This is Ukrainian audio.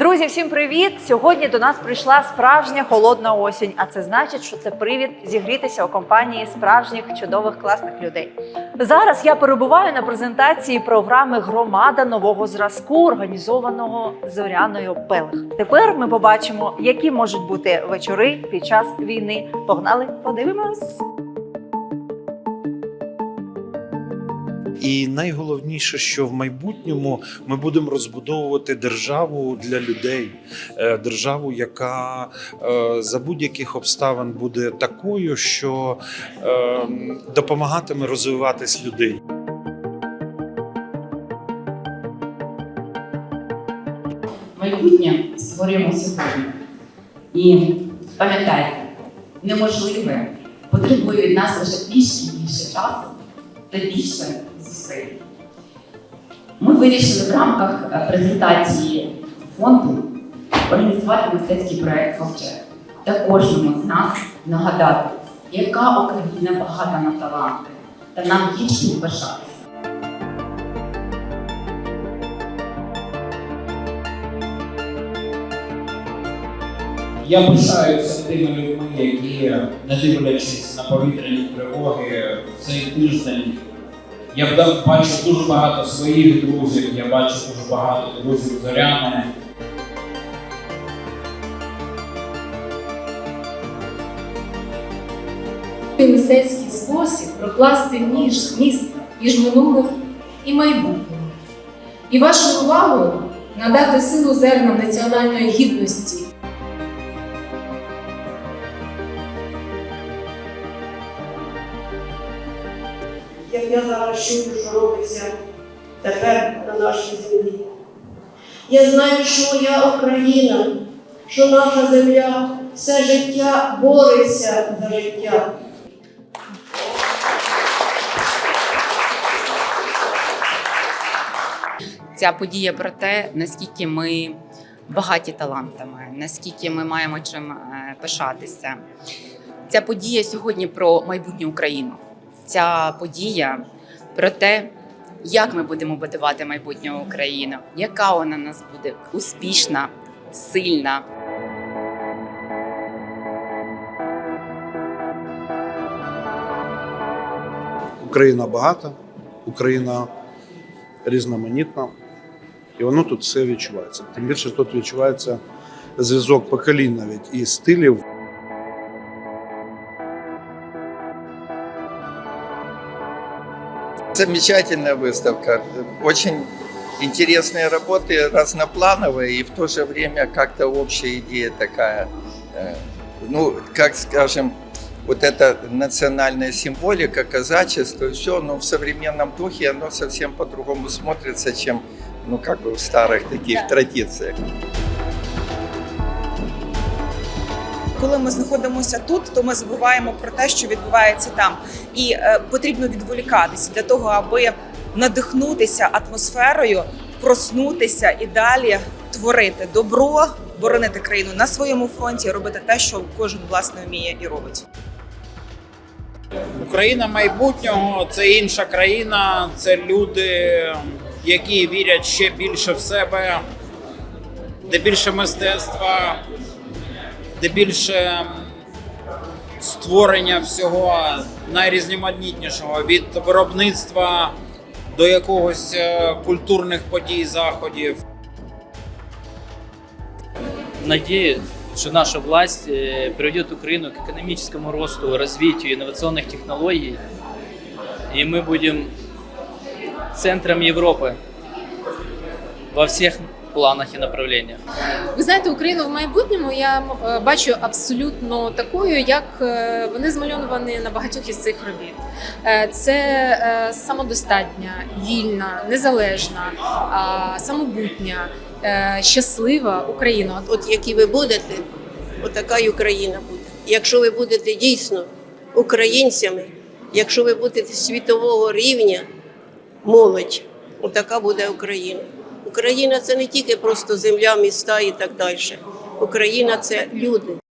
Друзі, всім привіт! Сьогодні до нас прийшла справжня холодна осінь, а це значить, що це привід зігрітися у компанії справжніх чудових класних людей. Зараз я перебуваю на презентації програми Громада нового зразку, організованого Зоряною Пелих. Тепер ми побачимо, які можуть бути вечори під час війни. Погнали, подивимось. І найголовніше, що в майбутньому ми будемо розбудовувати державу для людей, Е, державу, яка е, за будь-яких обставин буде такою, що е, допомагатиме розвиватись людині. майбутнє створюємо сьогодні. І пам'ятайте, неможливе потребує від нас лише більше і більше часу та більше зусиль. Ми вирішили в рамках е, презентації фонду організувати мистецький проект «Ковчег» та кожному з нас нагадати, яка Україна багата на таланти, та нам є чим пишатися. Я пишаюся тими людьми, які, не дивлячись на повітряні тривоги, в цей тиждень я бачу дуже багато своїх друзів, я бачу дуже багато друзів зоряни. мистецький спосіб прокласти ніж міст між минулим і майбутнім. І вашу увагу надати силу зернам національної гідності. Як я зараз чую, що робиться тепер на нашій землі. Я знаю, що моя Україна, що наша земля все життя бореться за життя. Ця подія про те, наскільки ми багаті талантами, наскільки ми маємо чим е, пишатися. Ця подія сьогодні про майбутню Україну. Ця подія про те, як ми будемо будувати майбутню Україну, яка вона нас буде успішна, сильна. Україна багата, Україна різноманітна, і воно тут все відчувається. Тим більше тут відчувається зв'язок поколінь навіть і стилів. Замечательная выставка. Очень интересные работы, разноплановые, и в то же время как-то общая идея такая. э, Ну, как скажем, вот эта национальная символика, казачество, все, но в современном духе оно совсем по-другому смотрится, чем ну, как бы в старых таких традициях. Коли ми знаходимося тут, то ми забуваємо про те, що відбувається там, і е, потрібно відволікатися для того, аби надихнутися атмосферою, проснутися і далі творити добро, боронити країну на своєму фронті, робити те, що кожен власне вміє і робить. Україна майбутнього це інша країна, це люди, які вірять ще більше в себе, де більше мистецтва, де більше створення всього найрізноманітнішого від виробництва до якогось е, культурних подій, заходів. Надеюсь, что наша власть э, приведет Украину к экономическому росту, развитию инновационных технологий, и мы будем центром Европы во всех планах і направленнях. Ви знаєте, Україну в майбутньому я е, бачу абсолютно такою, як е, вони змальовані на багатьох із цих робіт. Е, Це самодостатня, вільна, незалежна, самобутня, щаслива Україна. От які ви будете, отака й Україна буде. Якщо ви будете дійсно українцями, якщо ви будете світового рівня, молодь, отака буде Україна. Україна це не тільки просто земля, міста і так далі. Україна це люди.